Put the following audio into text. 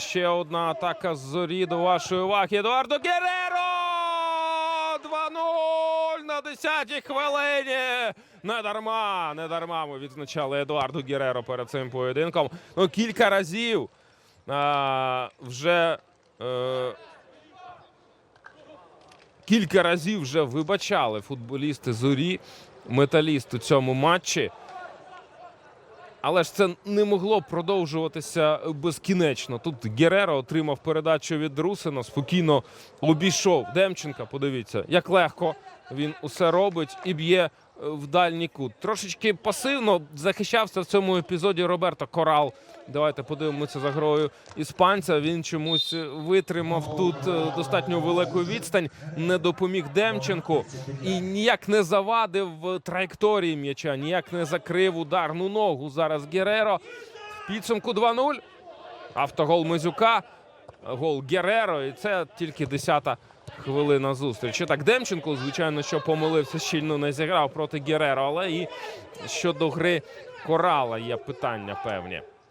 Ще одна атака з зорі до вашої уваги. Едуардо Гереро! 2-0 на 10-й хвилині. Не дарма, не дарма ми відзначали Едуарду Гереро перед цим поєдинком. Ну, кілька разів а, вже. Е, кілька разів вже вибачали футболісти зорі металіст у цьому матчі. Але ж це не могло продовжуватися безкінечно. Тут Гереро отримав передачу від Русина, спокійно обійшов Демченка. Подивіться, як легко він усе робить і б'є е, в дальній кут. Трошечки пасивно захищався в цьому епізоді Роберто Корал. Давайте подивимося за грою іспанця. Він чомусь витримав тут е, достатньо велику відстань, не допоміг Демченку і ніяк не завадив траєкторії м'яча, ніяк не закрив ударну ногу. Зараз Гереро в підсумку 2-0. Автогол Мизюка, гол Гереро. І це тільки 10-та хвилина зустрічі. Так, Демченко, звичайно, що помилився, щільно не зіграв проти Гереро, але і щодо гри Корала є питання певні.